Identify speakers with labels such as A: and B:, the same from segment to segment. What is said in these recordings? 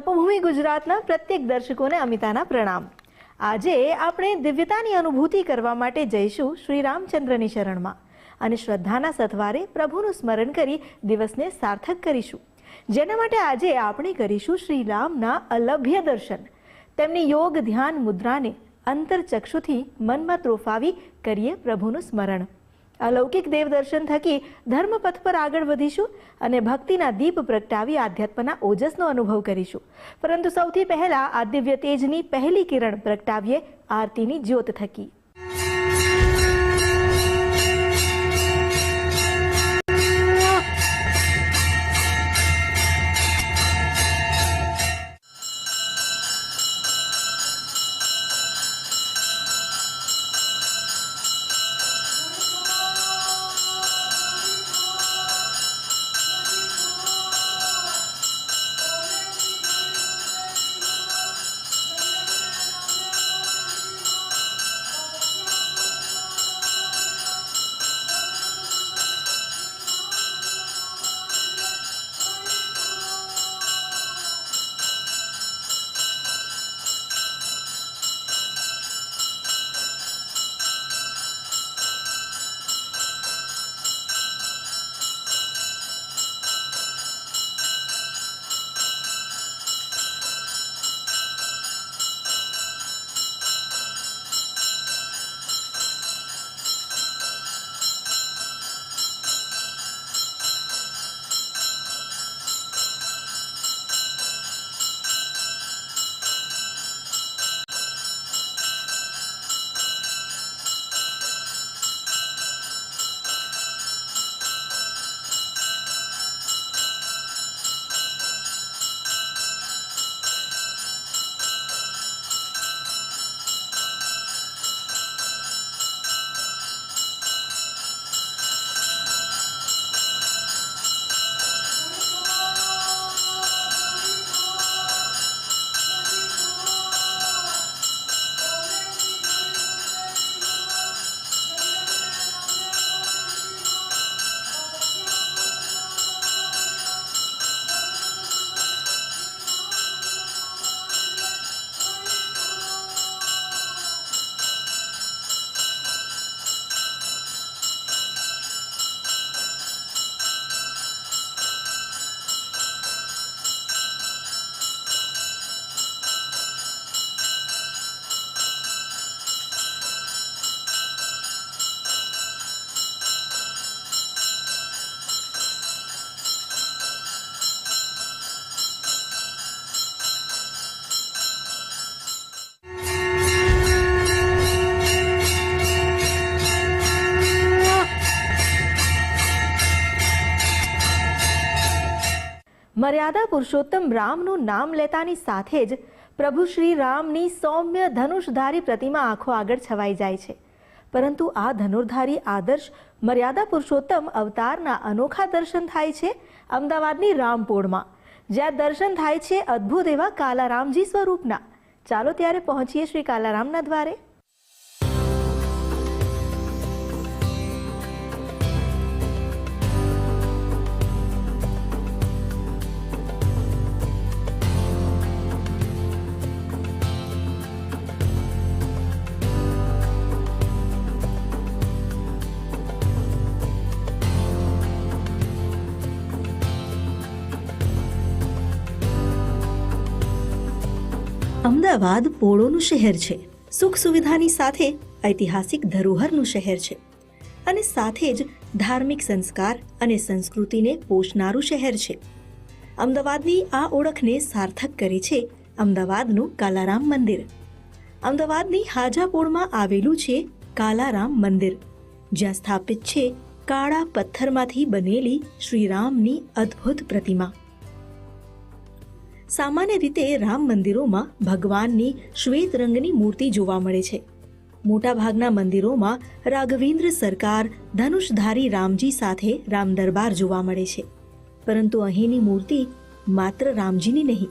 A: તપોભૂમિ ગુજરાતના પ્રત્યેક દર્શકોને અમિતાના પ્રણામ. આજે આપણે દિવ્યતાની અનુભૂતિ કરવા માટે જઈશું શ્રી રામચંદ્રની શરણમાં અને શ્રદ્ધાના સથવારે પ્રભુનું સ્મરણ કરી દિવસને સાર્થક કરીશું. જેના માટે આજે આપણે કરીશું શ્રી રામના અલભ્ય દર્શન. તેમની યોગ, ધ્યાન, મુદ્રાને અંતરચક્ષુથી મનમાં ત્રોફાવી કરીએ પ્રભુનું સ્મરણ. અલૌકિક દેવદર્શન થકી ધર્મપથ પર આગળ વધીશું અને ભક્તિના દીપ પ્રગટાવી આધ્યાત્મના ઓજસનો અનુભવ કરીશું. પરંતુ સૌથી પહેલા આ દિવ્ય તેજની પહેલી કિરણ પ્રગટાવીએ આરતીની જ્યોત થકી. મર્યાદા પુરુષોત્તમ રામનું નામ લેતાની સાથે જ પ્રભુ શ્રી રામની સૌમ્ય ધનુષધારી પ્રતિમા આંખો આગળ છવાઈ જાય છે. પરંતુ આ ધનુર્ધારી આદર્શ મર્યાદા પુરુષોત્તમ અવતારના અનોખા દર્શન થાય છે અમદાવાદની રામપોળમાં, જ્યાં દર્શન થાય છે અદ્ભુત એવા કાલારામજી સ્વરૂપના. ચાલો ત્યારે પહોંચીએ શ્રી કાલારામના દ્વારે. અમદાવાદ પોળોનું શહેર છે. સુખ સુવિધાની સાથે ઐતિહાસિક ધરોહરનું શહેર છે અને સાથે જ ધાર્મિક સંસ્કાર અને સંસ્કૃતિને પોષનારું શહેર છે. અમદાવાદની આ ઓળખને સાર્થક કરે છે અમદાવાદનું કાલારામ મંદિર. અમદાવાદની હાજાપોળમાં આવેલું છે કાલારામ મંદિર, જ્યાં સ્થાપિત છે કાળા પથ્થરમાંથી બનેલી શ્રીરામની અદ્ભુત પ્રતિમા. સામાન્ય રીતે રામ મંદિરોમાં ભગવાનની શ્વેત રંગની મૂર્તિ જોવા મળે છે. મોટાભાગના મંદિરોમાં રાઘવેન્દ્ર સરકાર, ધનુષધારી રામજી સાથે રામ દરબાર જોવા મળે છે. પરંતુ અહીંની મૂર્તિ માત્ર રામજીની નહીં,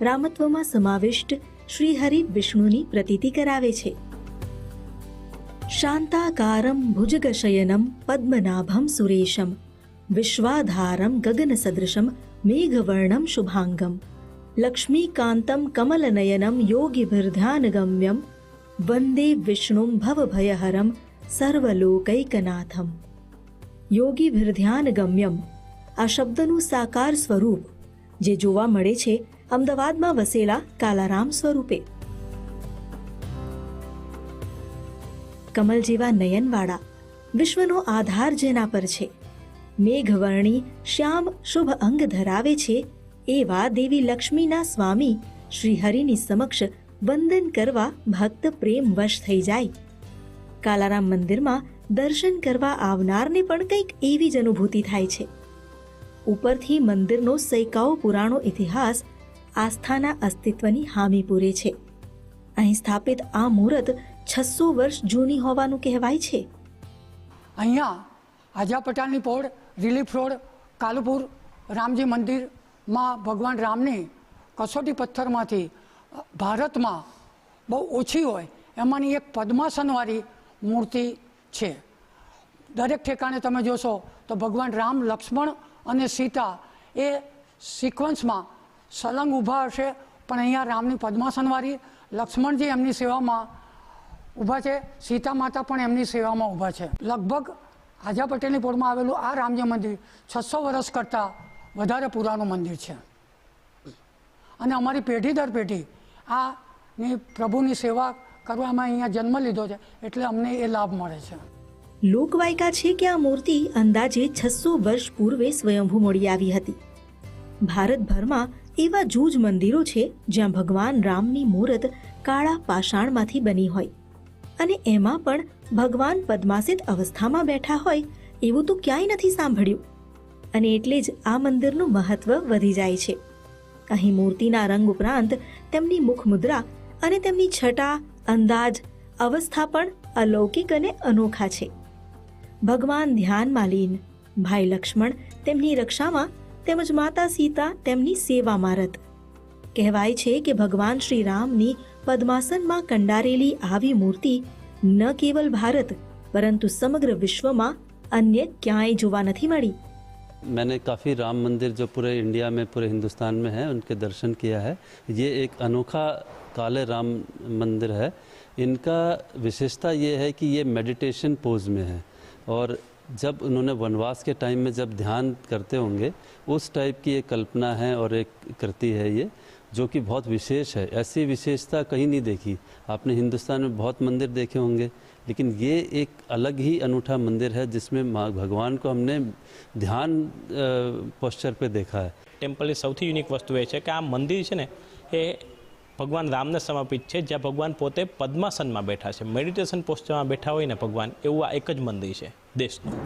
A: રામત્વમાં સમાવિષ્ટ શ્રીહરિ વિષ્ણુની પ્રતીતિ કરાવે છે. શાંતાકારમ ભુજગશયનમ પદ્મનાભમ સુરેશમ, વિશ્વાધારમ ગગન સદૃશમ મેઘવર્ણમ શુભાંગમ લક્ષ્મીકાંતમ કમલનયનમ યોગીભિર્ધ્યાનગમ્યમ વંદે વિષ્ણુમ ભવભયહરમ સર્વલોકૈકનાથમ યોગીભિર્ધ્યાનગમ્યમ આ શબ્દનું સાકાર સ્વરૂપ જે જોવા મળે છે અમદાવાદમાં વસેલા કાલારામ સ્વરૂપે કમલ જેવા નયનવાળા વિશ્વનો આધાર જેના પર છે મેઘવર્ણી શ્યામ શુભ અંગ ધરાવે છે એવા દેવી લક્ષ્મીના સ્વામી શ્રી હરિની સમક્ષ વંદન કરવા ભક્ત પ્રેમ વશ થઈ જાય. કાલારામ મંદિરમાં દર્શન કરવા આવનારને પણ કંઈક એવી જ અનુભૂતિ થાય છે. ઉપરથી મંદિરનો સૈકાઓ પુરાણો ઇતિહાસ આસ્થાના અસ્તિત્વની હામી પૂરે છે. અહીં સ્થાપિત આ મૂર્ત છસો વર્ષ જૂની હોવાનું કહેવાય છે.
B: અહીંયા આજા પોળ, રિલીફ રોડ, કાલુપુર, રામજી મંદિરમાં ભગવાન રામની કસોટી પથ્થરમાંથી ભારતમાં બહુ ઓછી હોય, એમાંની એક પદ્માસનવાળી મૂર્તિ છે. દરેક ઠેકાણે તમે જોશો તો ભગવાન રામ, લક્ષ્મણ અને સીતા એ સિક્વન્સમાં સલંગ ઊભા હશે, પણ અહીંયા રામની પદ્માસનવાળી લક્ષ્મણજી એમની સેવામાં ઊભા છે, સીતા માતા પણ એમની સેવામાં ઊભા છે. લગભગ આજા પટેલની પોળમાં આવેલું આ રામજી મંદિર છસો વર્ષ કરતાં વધારે પુરાણું મંદિર છે. અને અમારી પેઢી દર પેઢી આની પ્રભુની સેવા કરવામાં અહીંયા જન્મ લીધો છે, એટલે અમને એ લાભ મળે છે.
A: લોકવાયકા છે કે આ મૂર્તિ અંદાજે છસો વર્ષ પૂર્વે સ્વયંભૂ મળી આવી હતી. ભારતભરમાં એવા જૂજ મંદિરો છે જ્યાં ભગવાન રામની મૂર્ત કાળા પાષાણમાંથી બની હોય. અને એમાં પણ ભગવાન પદ્માસિત અવસ્થામાં બેઠા હોય એવું તો ક્યાંય નથી સાંભળ્યું. અને એટલે જ આ મંદિરનું મહત્વ વધી જાય છે. અહીં મૂર્તિના રંગ ઉપરાંત તેમની મુખમુદ્રા અને તેમની છટા, અંદાજ, અવસ્થા પણ અલૌકિક અને અનોખા છે. ભગવાન ધ્યાનમાં લીન ભાઈ લક્ષ્મણ તેમની રક્ષામાં તેમજ માતા સીતા તેમની સેવામાં રત કહેવાય છે કે ભગવાન શ્રી રામની પદ્માસનમાં કંડારેલી આવી મૂર્તિ ન કેવલ ભારત, પરંતુ સમગ્ર વિશ્વમાં અન્ય ક્યાંય જોવા નથી મળી.
C: मैंने काफ़ी राम मंदिर जो पूरे इंडिया में, पूरे हिंदुस्तान में है, उनके दर्शन किया है। ये एक अनोखा काले राम मंदिर है। इनका विशेषता ये है कि ये मेडिटेशन पोज में है। और जब उन्होंने वनवास के टाइम में जब ध्यान करते होंगे, उस टाइप की एक कल्पना है और एक कृति है ये, जो कि बहुत विशेष है। ऐसी विशेषता कहीं नहीं देखी। आपने हिंदुस्तान में बहुत मंदिर देखे होंगे। लेकिन ये एक अलग ही अनूठा मंदिर है जिसमें माँ भगवान को हमने ध्यान पोस्चर पे देखा है
D: ટેમ્પલની સૌથી યુનિક વસ્તુ એ છે કે આ મંદિર છે ને એ ભગવાન રામને સમર્પિત છે જ્યાં ભગવાન પોતે પદ્માસનમાં બેઠા છે મેડિટેશન પોસ્ચરમાં બેઠા હોય ને ભગવાન એવું આ એક જ મંદિર છે દેશનું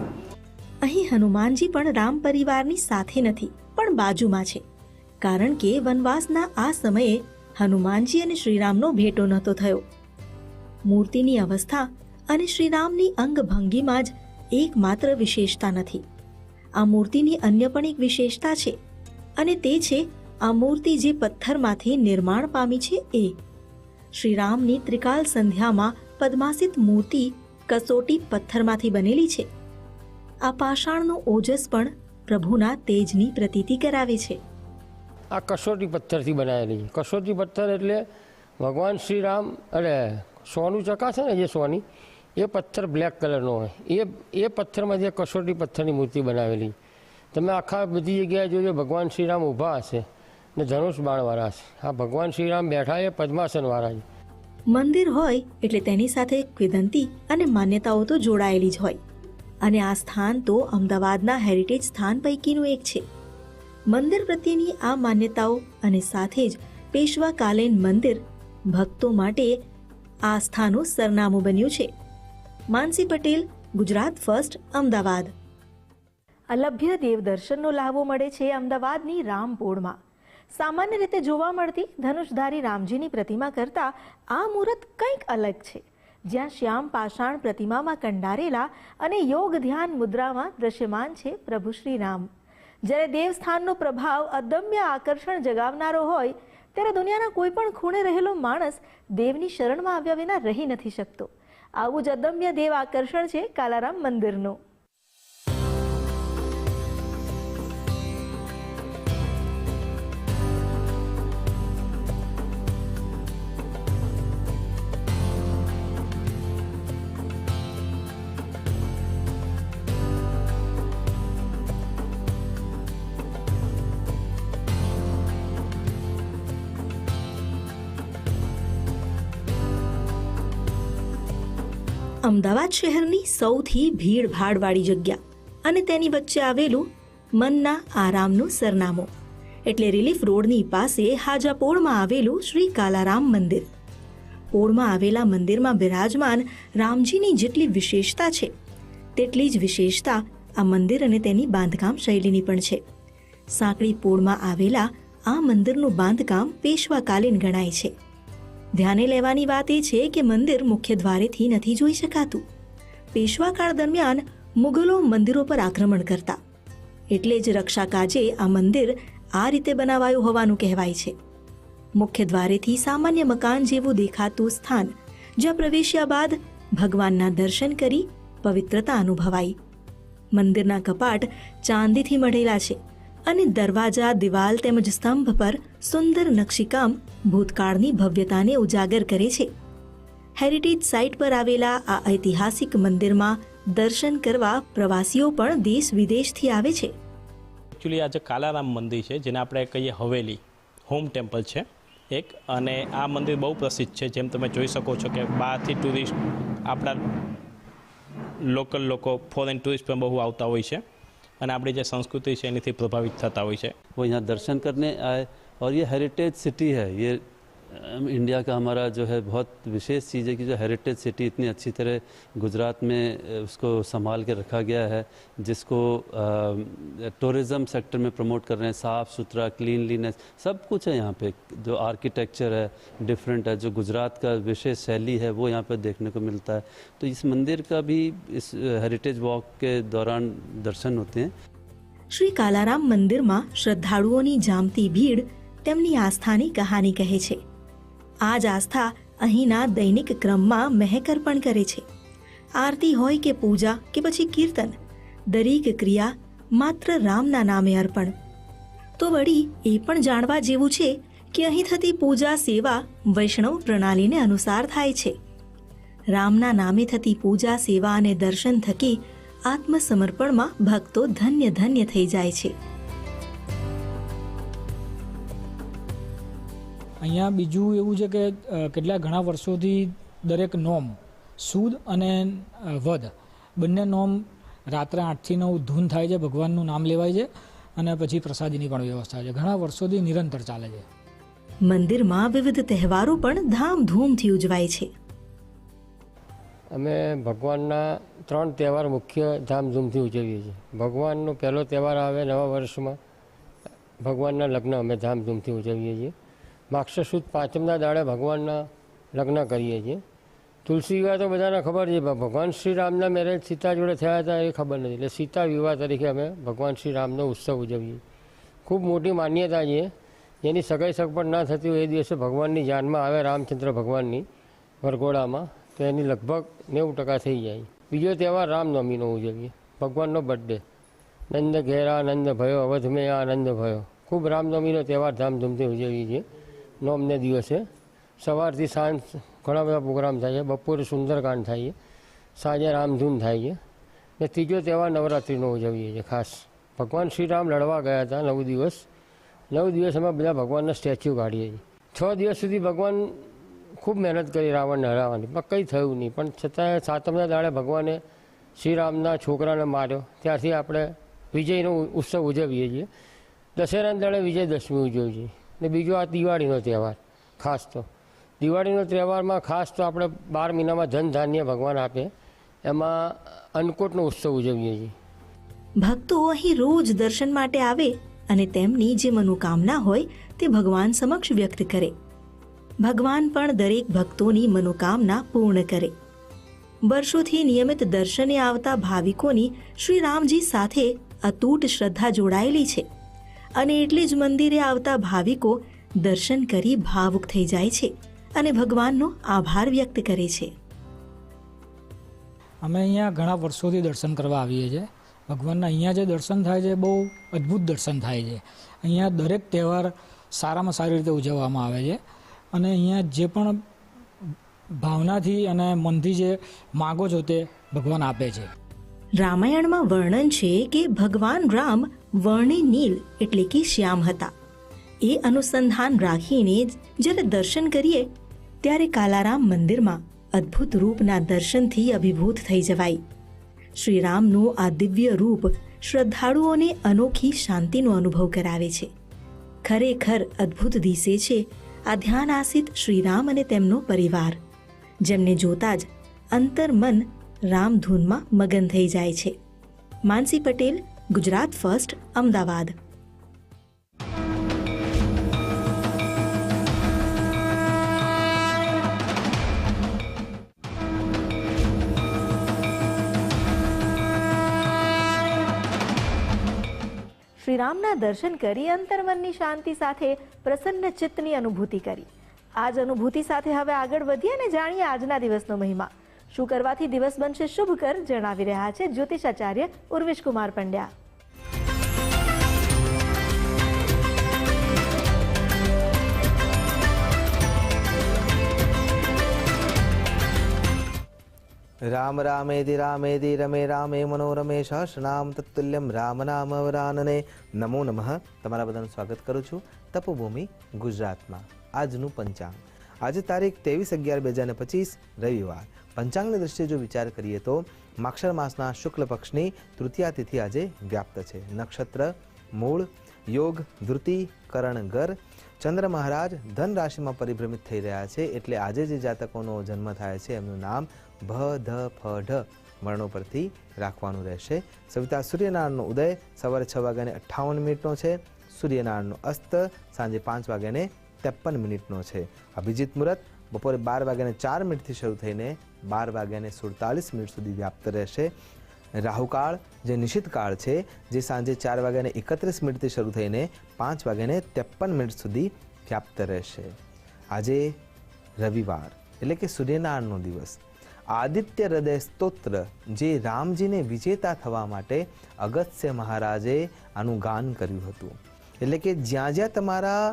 A: અહીં હનુમાનજી પણ રામ પરિવારની સાથે નથી પણ બાજુમાં છે કારણ કે વનવાસના આ સમયે હનુમાનજી અને શ્રીરામનો ભેટો નહોતો થયો મૂર્તિની અવસ્થા અને શ્રીરામની અંગભંગીમાં જ એકમાત્ર વિશેષતા નથી. આ મૂર્તિની અન્ય પણ એક વિશેષતા છે અને તે છે, આ મૂર્તિ જે પથ્થરમાંથી નિર્માણ પામી છે એ. શ્રીરામની ત્રિકાલ સંધ્યામાં પદ્માસિત મૂર્તિ કસોટી પથ્થરમાંથી બનેલી છે. આ પાષાણનો ઓજસ પણ પ્રભુના તેજની પ્રતીતિ કરાવે છે.
E: આ કસોટી પથ્થરથી બનાવેલી કસોટી પથ્થર એટલે ભગવાન શ્રીરામ એટલે સોનું ચકા છે ને જે સોની? એ પથ્થર બ્લેક કલરનો હોય. એ એ પથ્થરમાંથી જે કસોટી પથ્થરની મૂર્તિ બનાવેલી. તમે આખા બધી જગ્યાએ જોજો, ભગવાન શ્રીરામ ઊભા હશે ને ધનુષ બાણવાળા હશે. આ ભગવાન શ્રીરામ બેઠા એ પદ્માસનવાળા છે.
A: મંદિર હોય એટલે તેની સાથે કિદંતી અને માન્યતાઓ તો જોડાયેલી જ હોય. અને આ સ્થાન તો અમદાવાદના હેરિટેજ સ્થાન પૈકીનું એક છે. મંદિર પ્રત્યેની આ માન્યતાઓ અને સાથે જ પેશવાકાલીન મંદિર ભક્તો માટે આ સ્થાનનું સરનામું બન્યું છે. માનસી પટેલ, ગુજરાત ફર્સ્ટ, અમદાવાદ. અલભ્ય દેવદર્શનનો લાભો મળે છે અમદાવાદની રામપોળમાં. સામાન્ય રીતે જોવા મળતી ધનુષધારી રામજીની પ્રતિમા કરતાં આ મૂર્ત કંઈક અલગ છે. જ્યાં શ્યામ પાષાણ પ્રતિમામાં કંડારેલા અને યોગ ધ્યાન મુદ્રામાં દ્રશ્યમાન છે પ્રભુ શ્રી રામ જ્યારે દેવસ્થાનનો પ્રભાવ અદમ્ય આકર્ષણ જગાવનારો હોય, ત્યારે દુનિયાના કોઈ પણ ખૂણે રહેલો માણસ દેવની શરણમાં આવ્યા વિના રહી નથી શકતો. આવું જ અદમ્ય દેવ આકર્ષણ છે કાલારામ મંદિરનું. અમદાવાદ શહેરની સૌથી ભીડભાડવાળી જગ્યા અને તેની વચ્ચે આવેલું મનના આરામનું સરનામું. એટલે રિલીફ રોડની પાસે હાજાપોળમાં આવેલું શ્રી કાલારામ મંદિર. પોળમાં આવેલા મંદિરમાં બિરાજમાન રામજીની જેટલી વિશેષતા છે, તેટલી જ વિશેષતા આ મંદિર અને તેની બાંધકામ શૈલીની પણ છે. સાંકડી પોળમાં આવેલા આ મંદિરનું બાંધકામ પેશવાકાલીન ગણાય છે. ધ્યાને લેવાની વાત એ છે કે મંદિર મુખ્ય દ્વારેથી નથી જોઈ શકાતું. પેશવાકાળ દરમિયાન મુગલો મંદિરો પર આક્રમણ કરતા. એટલે જ રક્ષા કાજે આ મંદિર આ રીતે બનાવાયું હોવાનું કહેવાય છે. મુખ્ય દ્વારેથી સામાન્ય મકાન જેવું દેખાતું સ્થાન, જ્યાં પ્રવેશ્યા બાદ ભગવાનના દર્શન કરી પવિત્રતા અનુભવાઈ. મંદિરના કપાટ ચાંદીથી મઢેલા છે. અને દરવાજા, દિવાલ તેમજ સ્તંભ પર સુંદર નકશીકામ ભૂતકાળની ભવ્યતાને ઉજાગર કરે છે. હેરિટેજ સાઇટ પર આવેલા આ ઐતિહાસિક મંદિરમાં દર્શન કરવા પ્રવાસીઓ પણ દેશ વિદેશથી આવે છે.
D: એકચ્યુઅલી આ જે કાલારામ મંદિર છે, જેને આપણે કહીએ હવેલી, હોમ ટેમ્પલ છે એક. અને આ મંદિર બહુ પ્રસિદ્ધ છે, જેમ તમે જોઈ શકો છો કે બહારથી ટુરિસ્ટ આપણા લોકલ લોકો ફોરેન ટુરિસ્ટ પણ બહુ આવતા હોય છે. અને આપણી જે સંસ્કૃતિ છે એનાથી પ્રભાવિત થતા હોય છે
C: वो यहाँ दर्शन करने आए और ये हेरिटेज सिटी है ये अम, इंडिया का हमारा जो है बहुत विशेष चीज़ है कि जो हेरिटेज सिटी इतनी अच्छी तरह गुजरात में अ, उसको संभाल के रखा गया है जिसको टूरिज़्म सेक्टर में प्रमोट कर रहे हैं साफ़ सुथरा क्लीनलीनेस सब कुछ है यहाँ पे जो आर्किटेक्चर है डिफरेंट है जो गुजरात का विशेष शैली है वो यहाँ पे देखने को मिलता है तो इस मंदिर का भी इस हेरिटेज वॉक के दौरान दर्शन होते हैं
A: શ્રી કાલારામ મંદિરમાં શ્રદ્ધાળુઓની જામતી ભીડ તેમની આસ્થાની કહાની કહે છે આ જ આસ્થા અહીંના દૈનિક ક્રમમાં મહેકર્પણ કરે છે. આરતી હોય કે પૂજા કે પછી કીર્તન, દરેક ક્રિયા માત્ર રામના નામે અર્પણ. તો વળી એ પણ જાણવા જેવું છે કે અહીં થતી પૂજા સેવા વૈષ્ણવ પ્રણાલીને અનુસાર થાય છે. રામના નામે થતી પૂજા સેવા અને દર્શન થકી આત્મસમર્પણમાં ભક્તો ધન્ય ધન્ય થઈ જાય છે.
F: અહીંયા બીજું એવું છે કે કેટલા ઘણા વર્ષોથી દરેક નોમ સુદ અને વધ બંને નોમ રાત્રે આઠથી નવ ધૂન થાય છે ભગવાનનું નામ લેવાય છે અને પછી પ્રસાદીની પણ વ્યવસ્થા છે. ઘણા વર્ષોથી નિરંતર ચાલે છે.
A: મંદિરમાં વિવિધ તહેવારો પણ ધામધૂમથી ઉજવાય છે.
E: અમે ભગવાનના ત્રણ તહેવાર મુખ્ય ધામધૂમથી ઉજવીએ છીએ. ભગવાનનો પહેલો તહેવાર આવે નવા વર્ષમાં. ભગવાનના લગ્ન અમે ધામધૂમથી ઉજવીએ છીએ. માક્ષર સુદ પાંચમના દાડે ભગવાનના લગ્ન કરીએ છીએ. તુલસી વિવાહ તો બધાને ખબર છે ભગવાન શ્રી રામના મેરેજ સીતા જોડે થયા હતા એ ખબર નથી. એટલે સીતા વિવાહ તરીકે અમે ભગવાન શ્રી રામનો ઉત્સવ ઉજવીએ. ખૂબ મોટી માન્યતા છે. જેની સગાઈ સગપટ ના થતી હોય એ દિવસે ભગવાનની જાનમાં આવે રામચંદ્ર ભગવાનની વરઘોડામાં, તો એની લગભગ નેવું ટકા થઈ જાય. બીજો તહેવાર રામનવમીનો ઉજવીએ. ભગવાનનો બર્થડે નંદ ઘેરા નંદ ભયો, અવધ મેં આનંદ ભયો. ખૂબ રામનવમીનો તહેવાર ધામધૂમથી ઉજવીએ છીએ. નોમને દિવસે સવારથી સાંજ ઘણા બધા પ્રોગ્રામ થાય છે. બપોરે સુંદરકાંડ થાય છે. સાંજે રામધૂન થાય છે. ને ત્રીજો તહેવાર નવરાત્રિનો ઉજવીએ છીએ ખાસ. ભગવાન શ્રી રામ લડવા ગયા હતા નવ દિવસ. નવ દિવસ અમે બધા ભગવાનના સ્ટેચ્યુ કાઢીએ છીએ. છ દિવસ સુધી ભગવાન ખૂબ મહેનત કરી રાવણને હરાવવાની, પણ કંઈ થયું નહીં. પણ છતાંય સાતમના દાડે ભગવાને શ્રીરામના છોકરાને માર્યો. ત્યારથી આપણે વિજયનો ઉત્સવ ઉજવીએ છીએ. દશેરાના દાડે વિજયદશમી ઉજવીએ છીએ. ને બીજો આ દિવાળીનો તહેવાર, ખાસ તો. દિવાળીનો તહેવારમાં ખાસ તો આપણે બાર મહિનામાં ધન ધાન્ય ભગવાન આપે. એમાં અન્નકૂટનો ઉત્સવ ઉજવીએ છીએ.
A: ભક્તો અહીં રોજ દર્શન માટે આવે અને તેમની જે મનોકામના હોય તે ભગવાન સમક્ષ વ્યક્ત કરે. ભગવાન પણ દરેક ભક્તોની મનોકામના પૂર્ણ કરે. વર્ષોથી નિયમિત દર્શને આવતા ભાવિકોની શ્રી રામજી સાથે અતૂટ શ્રદ્ધા જોડાયેલી છે. અને એટલે જ મંદિરે આવતા ભાવિકો દર્શન કરી ભાવુક થઈ જાય છે અને ભગવાનનો આભાર વ્યક્ત કરે છે.
F: અમે અહીંયા ઘણા વર્ષોથી દર્શન કરવા આવીએ છીએ. ભગવાનના અહીંયા જે દર્શન થાય છે, બહુ અદ્ભુત દર્શન થાય છે. અહીંયા દરેક તહેવાર સારામાં સારી રીતે ઉજવવામાં આવે છે. અને અહીંયા જે પણ ભાવનાથી અને મનથી જે માગો છો તે ભગવાન આપે છે.
A: રામાયણમાં વર્ણન છે કે ભગવાન રામ વર્ણે નીલ એટલે કે શ્યામ હતા. એ અનુસંધાન રાખીને જ્યારે દર્શન કરીએ, ત્યારે કાલારામ મંદિરમાં અદ્ભુત રૂપના દર્શનથી અભિભૂત થઈ જવાય. શ્રીરામનું આ દિવ્ય રૂપ શ્રદ્ધાળુઓને અનોખી શાંતિનો અનુભવ કરાવે છે. ખરેખર અદ્ભુત દિશે છે આ ધ્યાન આસિત શ્રીરામ અને તેમનો પરિવાર. જેમને જોતા જ અંતર્મન રામધૂનમાં મગન થઈ જાય છે. માનસી પટેલ, ગુજરાત ફર્સ્ટ, અમદાવાદ. શ્રીરામના દર્શન કરી અંતર્મનની શાંતિ સાથે પ્રસન્ન ચિત્તની અનુભૂતિ કરી. આજ અનુભૂતિ સાથે હવે આગળ વધીએ અને જાણીએ આજના દિવસનો મહિમા. શું કરવાથી દિવસ બનશે શુભકર જણાવી રહ્યા છે જ્યોતિષાચાર્ય ઉર્વિશ કુમાર પંડ્યા.
G: રામ રામેતિ રામેતિ રમે રામે મનોરમે સહસ્રનામ તત્તુલ્યમ રામ નામ વરાનને. નમો નમઃ. તમારા બધાનું સ્વાગત કરું છું તપોભૂમિ ગુજરાતમાં. આજનું પંચાંગ. આજે તારીખ ત્રેવીસ અગિયાર બે હજાર પચીસ રવિવાર. પંચાંગની દ્રષ્ટિએ જો વિચાર કરીએ તો માક્ષર માસના શુક્લ પક્ષની તૃતીયા તિથિ આજે વ્યાપ્ત છે. નક્ષત્ર, મૂળ, યોગ, ધૃતિ, કરણ ગર ચંદ્ર મહારાજ ધન રાશિમાં પરિભ્રમિત થઈ રહ્યા છે એટલે આજે જે જાતકોનો જન્મ થાય છે એમનું નામ ભ, ધ, ફ, ઢ વર્ણો પરથી રાખવાનું રહેશે. સવિતા સૂર્યનારાયણનો ઉદય સવારે છ વાગ્યાને અઠ્ઠાવન મિનિટનો છે. સૂર્યનારાયણનો અસ્ત સાંજે પાંચ વાગ્યાને ત્રેપન મિનિટનો છે. અભિજીત મુહૂર્ત બપોરે બાર વાગ્યાને ચાર મિનિટથી શરૂ થઈને બાર વાગ્યાને સુડતાલીસ મિનિટ સુધી વ્યાપ્ત રહેશે. રાહુકાળ જે નિશ્ચિત કાળ છે, જે સાંજે ચાર વાગ્યાને એકત્રીસ મિનિટથી શરૂ થઈને પાંચ વાગ્યાને ત્રેપન મિનિટ સુધી વ્યાપ્ત રહેશે. આજે રવિવાર, એટલે કે સૂર્યનારાયણનો દિવસ. આદિત્ય હૃદય સ્તોત્ર, જે રામજીને વિજેતા થવા માટે અગત્ય મહારાજે આનું ગાન કર્યું હતું. એટલે કે જ્યાં જ્યાં તમારા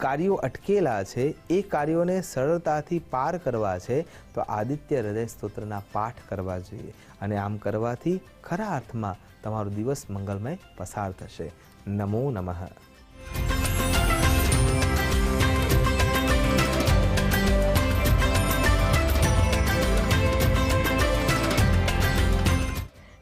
G: કાર્યો અટકેલા છે, એ કાર્યોને સરળતાથી પાર કરવા છે, તો આદિત્ય હૃદય સ્તોત્રના પાઠ કરવા જોઈએ. અને આમ કરવાથી ખરા અર્થમાં તમારો દિવસ મંગલમય પસાર થશે. નમો નમઃ.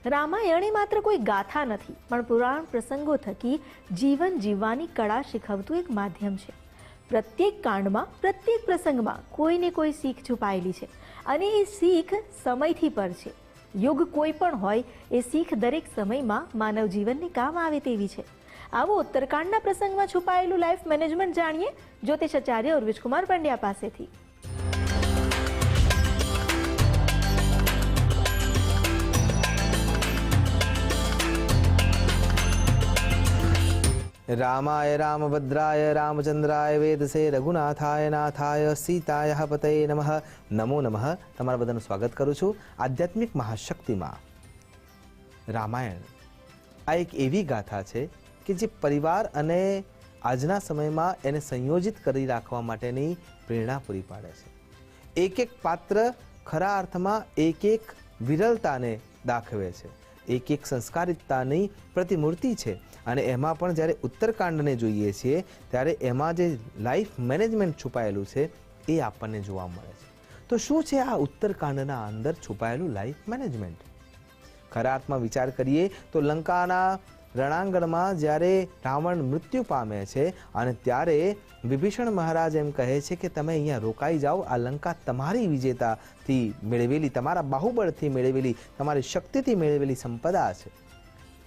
A: રામાયણ એ માત્ર કોઈ ગાથા નથી, પણ પુરાણ પ્રસંગો થકી જીવન જીવવાની કળા શીખવતું એક માધ્યમ છે. પ્રત્યેક કાંડમાં, પ્રત્યેક પ્રસંગમાં કોઈને કોઈ શીખ છુપાયેલી છે. અને એ શીખ સમયથી પર છે. યુગ કોઈ પણ હોય, એ શીખ દરેક સમયમાં માનવ જીવનને કામ આવે તેવી છે. આવો ઉત્તરકાંડના પ્રસંગમાં છુપાયેલું લાઈફ મેનેજમેન્ટ જાણીએ, જ્યોતિષાચાર્ય ઉર્વિશકુમાર પંડ્યા પાસેથી.
G: રામાય રામભદ્રાય રામચંદ્રાય વેદસે રઘુનાથાય નાથાય સીતાય પતય નમઃ નમો નમઃ તમારા બધાનું સ્વાગત કરું છું આધ્યાત્મિક મહાશક્તિમાં. રામાયણ આ એક એવી ગાથા છે કે જે પરિવાર અને આજના સમયમાં એને સંયોજિત કરી રાખવા માટેની પ્રેરણા પૂરી પાડે છે. એક એક પાત્ર ખરા અર્થમાં એક એક વિરલતાને દાખવે છે. એક એક સંસ્કારિતતાની પ્રતિમૂર્તિ છે. અને એમાં પણ જ્યારે ઉત્તરકાંડને જોઈએ છીએ, ત્યારે એમાં જે લાઈફ મેનેજમેન્ટ છુપાયેલું છે, એ આપણને જોવા મળે છે. તો શું છે આ ઉત્તરકાંડના અંદર છુપાયેલું લાઈફ મેનેજમેન્ટ? ખરા અર્થમાં વિચાર કરીએ તો લંકાના રણાંગણમાં જ્યારે રાવણ મૃત્યુ પામે છે અને ત્યારે વિભીષણ મહારાજ એમ કહે છે કે તમે અહીંયા રોકાઈ જાઓ, આ લંકા તમારી વિજેતાથી મેળવેલી, તમારા બાહુબળથી મેળવેલી, તમારી શક્તિથી મેળવેલી સંપદા છે.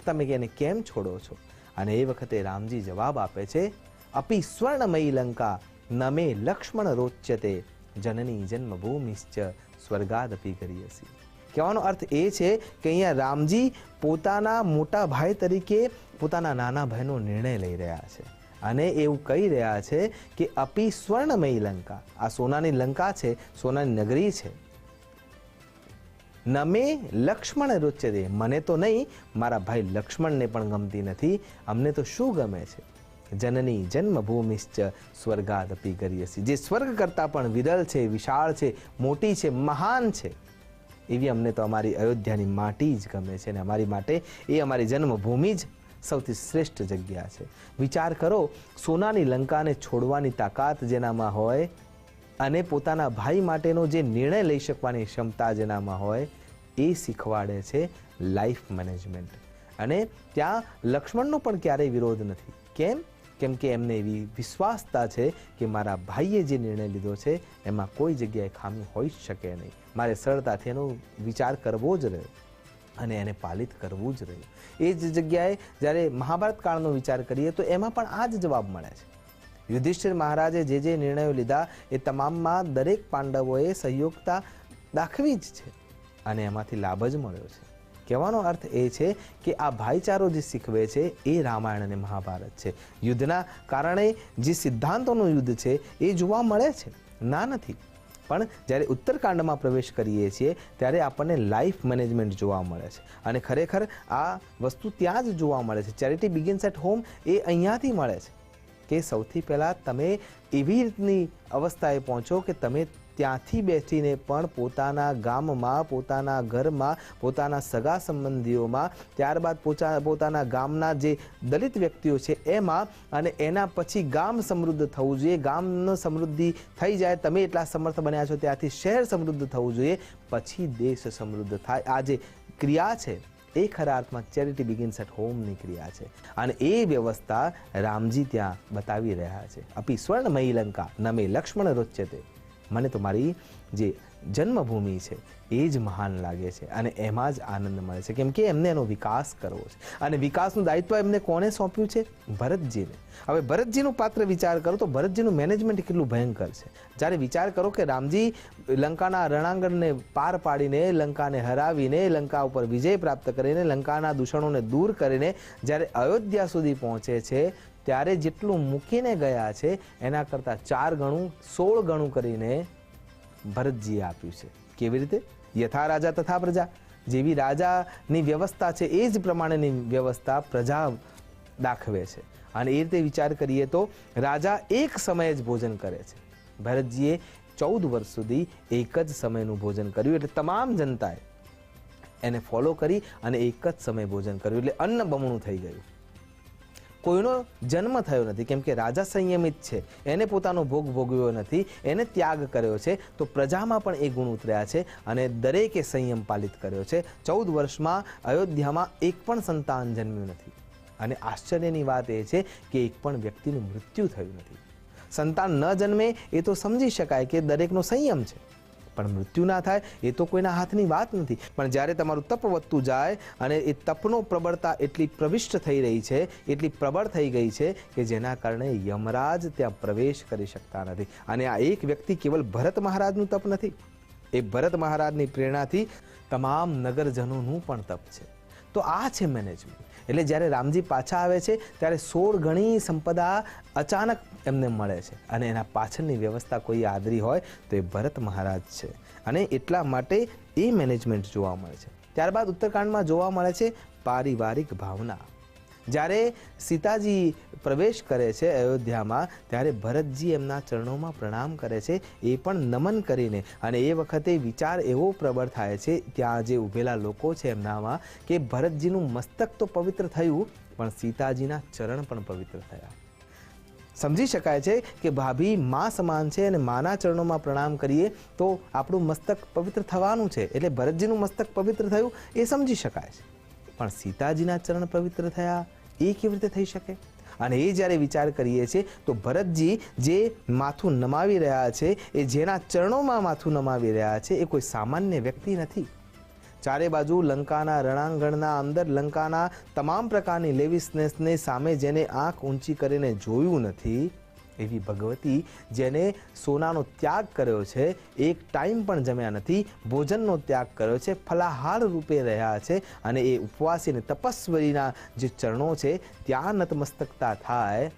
G: તમે એને કેમ છોડો છો? અને એ વખતે રામજી જવાબ આપે છે, અપી સ્વર્ણમયી લંકા નમે લક્ષ્મણ રોચ્યતે, જનની જન્મભૂમિશ્ચ સ્વર્ગાદપી કરીયસી. કહેવાનો અર્થ એ છે કે અહીંયા રામજી પોતાના મોટા ભાઈ તરીકે પોતાના નાના ભાઈનો નિર્ણય લઈ રહ્યા છે. અને એવું કહી રહ્યા છે કે અપી સ્વર્ણમયી લંકા. આ સોનાની લંકા છે, સોનાની નગરી છે. નમે લક્ષ્મણ રુચ્યતે. મને તો નહીં, મારા ભાઈ લક્ષ્મણને પણ ગમતી નથી. અમને તો શું ગમે છે? જનની જન્મભૂમિશ્ચ સ્વર્ગાદપી કરીયસી. જે સ્વર્ગ કરતાં પણ વિરલ છે, વિશાળ છે, મોટી છે, મહાન છે. એવી અમને તો અમારી અયોધ્યાની માટી જ ગમે છે અને અમારી માટે એ અમારી જન્મભૂમિ જ સૌથી શ્રેષ્ઠ જગ્યા છે. વિચાર કરો, સોનાની લંકાને છોડવાની તાકાત જેનામાં હોય અને પોતાના ભાઈ માટેનો જે નિર્ણય લઈ શકવાની ક્ષમતા જેનામાં હોય, એ શીખવાડે છે લાઈફ મેનેજમેન્ટ અને ત્યાં લક્ષ્મણનો પણ ક્યારેય વિરોધ નથી. કેમ? કેમ કે એમને એવી વિશ્વાસતા છે કે મારા ભાઈએ જે નિર્ણય લીધો છે, એમાં કોઈ જગ્યાએ ખામી હોઈ શકે નહીં. મારે સરળતાથી એનો વિચાર કરવો જ રહ્યો અને એને પાલિત કરવું જ રહ્યું. એ જ જગ્યાએ જ્યારે મહાભારત કાળનો વિચાર કરીએ તો એમાં પણ આ જ જવાબ મળે છે. યુધિષ્ઠિર મહારાજે જે જે નિર્ણયો લીધા એ તમામમાં દરેક પાંડવોએ સહયોગતા દાખવી જ છે અને એમાંથી લાભ જ મળ્યો છે. કહેવાનો અર્થ એ છે કે આ ભાઈચારો જે શીખવે છે એ રામાયણ અને મહાભારત છે. યુદ્ધના કારણે જે સિદ્ધાંતોનું યુદ્ધ છે એ જોવા મળે છે. ના નથી. પણ જ્યારે ઉત્તરકાંડમાં પ્રવેશ કરીએ છીએ ત્યારે આપણને લાઈફ મેનેજમેન્ટ જોવા મળે છે. અને ખરેખર આ વસ્તુ ત્યાં જ જોવા મળે છે. ચેરિટી બિગિન્સ એટ હોમ એ અહીંયાથી મળે છે કે સૌથી પહેલાં તમે એવી રીતની અવસ્થાએ પહોંચો કે તમે ત્યાંથી બેસીને પણ પોતાના ગામમાં, પોતાના ઘરમાં, પોતાના સગા સંબંધીઓમાં, ત્યારબાદ પોતાના ગામના જે દલિત વ્યક્તિઓ છે એમાં અને એના પછી ગામ સમૃદ્ધ થવું જોઈએ. ગામનો સમૃદ્ધિ થઈ જાય, તમે એટલા સમર્થ બન્યા છો, ત્યાંથી શહેર સમૃદ્ધ થવું જોઈએ, પછી દેશ સમૃદ્ધ થાય. આ જે ક્રિયા છે, એ ખરા અર્થમાં ચેરિટી બિગિન્સ એટ હોમની ક્રિયા છે. અને એ વ્યવસ્થા રામજી ત્યાં બતાવી રહ્યા છે. અપી સ્વર્ણ મહિલંકા, નમે લક્ષ્મણ રોચ્યતે. મને તો મારી જે જન્મભૂમિ છે, એ જ મહાન લાગે છે અને એમાં જ આનંદ મળે છે. કેમ કે એમને એનો વિકાસ કરવો છે. અને વિકાસનું દાયિત્વ એમને કોને સોંપ્યું છે? ભરતજીને. હવે ભરતજીનું પાત્ર વિચાર કરો તો ભરતજીનું મેનેજમેન્ટ કેટલું ભયંકર છે. જ્યારે વિચાર કરો કે રામજી લંકાના રણાંગણને પાર પાડીને લંકાને હરાવીને લંકા ઉપર વિજય પ્રાપ્ત કરીને લંકાના દૂષણોને દૂર કરીને જ્યારે અયોધ્યા સુધી પહોંચે છે ત્યારે જેટલું મૂકીને ગયા છે, એના કરતાં ચાર ગણું, સોળ ગણું કરીને ભરતજીએ આપ્યું છે. કેવી રીતે? યથા રાજા તથા પ્રજા. જેવી રાજાની વ્યવસ્થા છે, એ જ પ્રમાણેની વ્યવસ્થા પ્રજા દાખવે છે. અને એ રીતે વિચાર કરીએ તો રાજા એક સમયે જ ભોજન કરે છે. ભરતજીએ ચૌદ વર્ષ સુધી એક જ સમયનું ભોજન કર્યું, એટલે તમામ જનતાએ એને ફોલો કરી અને એક જ સમયે ભોજન કર્યું, એટલે અન્ન બમણું થઈ ગયું. કોઈનો જન્મ થયો નથી. કેમ કે રાજા સંયમિત છે. એને પોતાનો ભોગ ભોગવ્યો નથી. એને ત્યાગ કર્યો છે. તો પ્રજામાં પણ એ ગુણ ઉતર્યા છે અને દરેકે સંયમ પાલિત કર્યો છે. ચૌદ વર્ષમાં અયોધ્યામાં એક પણ સંતાન જન્મ્યું નથી. અને આશ્ચર્યની વાત એ છે કે એક પણ વ્યક્તિનું મૃત્યુ થયું નથી. સંતાન ન જન્મે એ તો સમજી શકાય કે દરેકનો સંયમ છે. પણ મૃત્યુ ના થાય, એ તો કોઈના હાથની વાત નથી. પણ જ્યારે તમારું તપ વધતું જાય અને એ તપનો પ્રબળતા એટલી પ્રવિષ્ટ થઈ રહી છે, એટલી પ્રબળ થઈ ગઈ છે કે જેના કારણે યમરાજ ત્યાં પ્રવેશ કરી શકતા નથી. અને આ એક વ્યક્તિ કેવલ ભરત મહારાજનું તપ નથી, એ ભરત મહારાજની પ્રેરણાથી તમામ નગરજનોનું પણ તપ છે. તો આ છે મેનેજમેન્ટ એટલે જ્યારે રામજી પાછા આવે છે, ત્યારે સોળ ગણી સંપદા અચાનક એમને મળે છે. અને એના પાછળની વ્યવસ્થા કોઈ આદરી હોય, તો એ ભરત મહારાજ છે. અને એટલા માટે એ મેનેજમેન્ટ જોવા મળે છે. ત્યારબાદ ઉત્તરકાંડમાં જોવા મળે છે પારિવારિક ભાવના. જ્યારે સીતાજી પ્રવેશ કરે છે અયોધ્યામાં, ત્યારે ભરતજી એમના ચરણોમાં પ્રણામ કરે છે, એ પણ નમન કરીને. અને એ વખતે વિચાર એવો પ્રબળ થાય છે, ત્યાં જે ઊભેલા લોકો છે એમનામાં, કે ભરતજીનું મસ્તક તો પવિત્ર થયું, પણ સીતાજીના ચરણ પણ પવિત્ર થયા. સમજી શકાય છે કે ભાભી મા સમાન છે અને માના ચરણોમાં પ્રણામ કરીએ, તો આપણું મસ્તક પવિત્ર થવાનું છે. એટલે ભરતજીનું મસ્તક પવિત્ર થયું, એ સમજી શકાય છે. પણ સીતાજીના ચરણ પવિત્ર થયા એ કેવી રીતે થઈ શકે? અને એ જ્યારે વિચાર કરીએ છીએ, તો ભરતજી જે માથું નમાવી રહ્યા છે, એ જેના ચરણોમાં માથું નમાવી રહ્યા છે, એ કોઈ સામાન્ય વ્યક્તિ નથી. ચારે બાજુ લંકાના રણાંગણના અંદર લંકાના તમામ પ્રકારની લેવિસનેસને સામે જેને આંખ ઊંચી કરીને જોયું નથી એવી ભગવતી જેને સોનાનો ત્યાગ કર્યો છે. એક ટાઈમ પણ જમ્યા નથી, ભોજનનો ત્યાગ કર્યો છે, ફલાહાર રૂપે રહ્યા છે અને એ ઉપવાસી અને તપસ્વરીના જે ચરણો છે, ત્યાં નતમસ્તકતા થાય,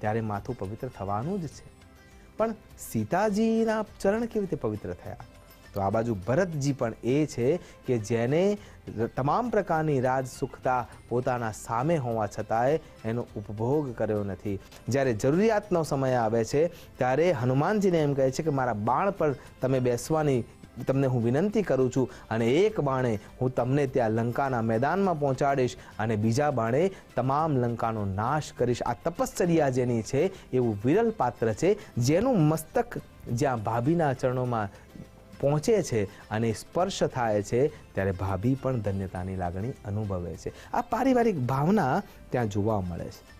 G: ત્યારે માથું પવિત્ર થવાનું જ છે. પણ સીતાજીના ચરણ કેવી રીતે પવિત્ર થયા? તો આ બાજુ ભરતજી પણ એ છે કે જેને તમામ પ્રકારની રાજ સુખતા પોતાના સામે હોવા છતાંય એનો ઉપભોગ કર્યો નથી. જ્યારે જરૂરિયાતનો સમય આવે છે, ત્યારે હનુમાનજીને એમ કહે છે કે મારા બાણ પર તમે બેસવાની તમને હું વિનંતી કરું છું અને એક બાણે હું તમને ત્યાં લંકાના મેદાનમાં પહોંચાડીશ અને બીજા બાણે તમામ લંકાનો નાશ કરીશ. આ તપશ્ચર્યા જેની છે એવું વિરલ પાત્ર છે, જેનું મસ્તક જ્યાં ભાભીના ચરણોમાં પહોંચે છે અને સ્પર્શ થાય છે, ત્યારે ભાભી પણ ધન્યતાની લાગણી અનુભવે છે. આ પારિવારિક ભાવના ત્યાં જોવા મળે છે.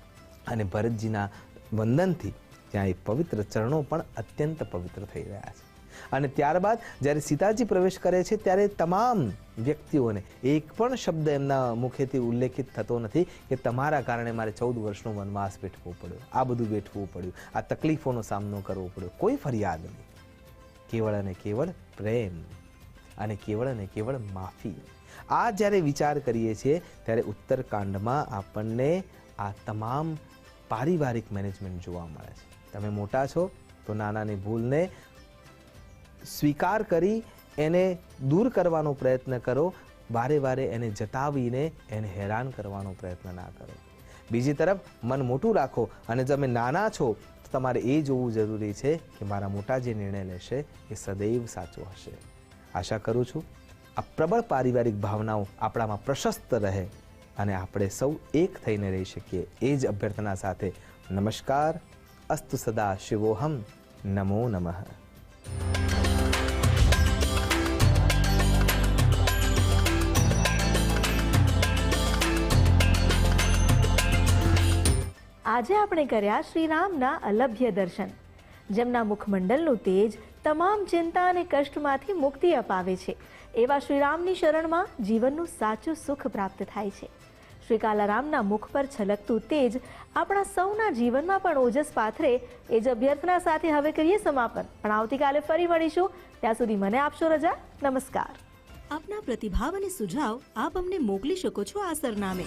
G: અને ભરતજીના વંદનથી ત્યાં એ પવિત્ર ચરણો પણ અત્યંત પવિત્ર થઈ રહ્યા છે. અને ત્યારબાદ જ્યારે સીતાજી પ્રવેશ કરે છે, ત્યારે તમામ વ્યક્તિઓને એક પણ શબ્દ એમના મુખેથી ઉલ્લેખિત થતો નથી કે તમારા કારણે મારે ચૌદ વર્ષનો વનવાસ વેઠવો પડ્યો. આ બધું વેઠવું પડ્યું. આ તકલીફોનો સામનો કરવો પડ્યો. કોઈ ફરિયાદ નહીં. કેવળ અને કેવળ પ્રેમ અને કેવળ અને કેવળ માફી આ જ્યારે વિચાર કરીએ છીએ, ત્યારે ઉત્તરકાંડમાં આપણને આ તમામ પારિવારિક મેનેજમેન્ટ જોવા મળે છે. તમે મોટા છો, તો નાનાની ભૂલને સ્વીકાર કરી એને દૂર કરવાનો પ્રયત્ન કરો, વારે વારે એને જતાવીને એને હેરાન કરવાનો પ્રયત્ન ના કરો. બીજી તરફ, મન મોટું રાખો અને તમે નાના છો તો તમારે એ જોવું જરૂરી છે કે મારા મોટા જે નિર્ણય લેશે એ સદૈવ સાચો હશે. આશા કરું છું આ પ્રબળ પારિવારિક ભાવનાઓ આપણામાં પ્રશસ્ત રહે અને આપણે સૌ એક થઈને રહી શકીએ એ જ અભ્યર્થના સાથે નમસ્કાર. અસ્તુ સદા શિવોહમ. નમો નમઃ.
A: આજે આપણે કર્યા શ્રીરામના અલભ્ય દર્શન. જેમના મુખમંડલનું તેજ તમામ ચિંતા અને કષ્ટમાંથી મુક્તિ અપાવે છે. એવા શ્રીરામની શરણમાં જીવનનું સાચું સુખ પ્રાપ્ત થાય છે. શ્રી કાલારામના મુખ પર છલકતું તેજ આપણા સૌના જીવનમાં પણ ઓજસ પાથરે એ જ અભ્યર્થના સાથે હવે કરીએ સમાપન. પણ આવતીકાલે ફરી મળીશું. ત્યાં સુધી મને આપશો રજા. નમસ્કાર.
H: આપના પ્રતિભાવ અને સુઝાવ આપ અમને મોકલી શકો છો આ સરનામે.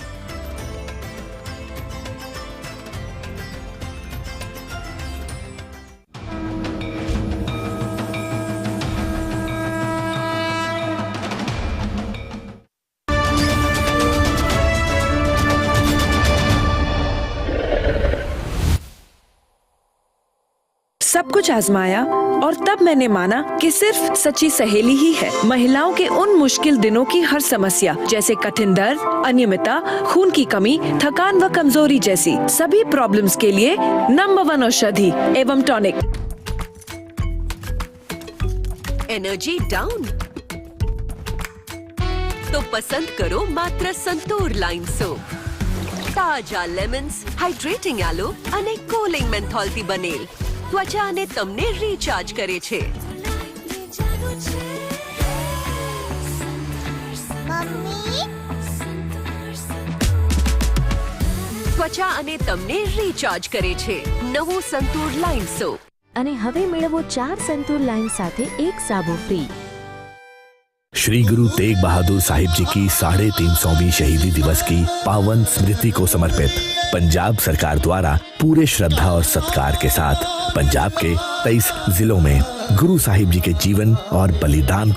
I: सब कुछ आजमाया और तब मैंने माना कि सिर्फ सच्ची सहेली ही है महिलाओं के उन मुश्किल दिनों की हर समस्या जैसे कठिन दर्द अनियमितता खून की कमी थकान व कमजोरी जैसी सभी प्रॉब्लम्स के लिए नंबर वन औषधि एवं टॉनिक
J: એનર્જી ડાઉન તો પસંદ કરો માત્ર સંતૂર લાઈન સોપ તાજા લેમન્સ હાઇડ્રેટિંગ આલો અને કોલિંગ મેન્થોલથી બનેલ ત્વચાને તમને રીચાર્જ કરે છે. ત્વચા અને તમને રીચાર્જ કરે છે. નવું સંતુર લાઈન સોપ
H: અને હવે મેળવો ચાર સંતુર લાઈન સાથે એક સાબુ ફ્રી
K: श्री गुरु तेग बहादुर साहिब जी की साढ़े तीन सौवीं शहीदी दिवस की पावन स्मृति को समर्पित पंजाब सरकार द्वारा पूरे श्रद्धा और सत्कार के साथ पंजाब के तेईस जिलों में गुरु साहिब जी के जीवन और बलिदान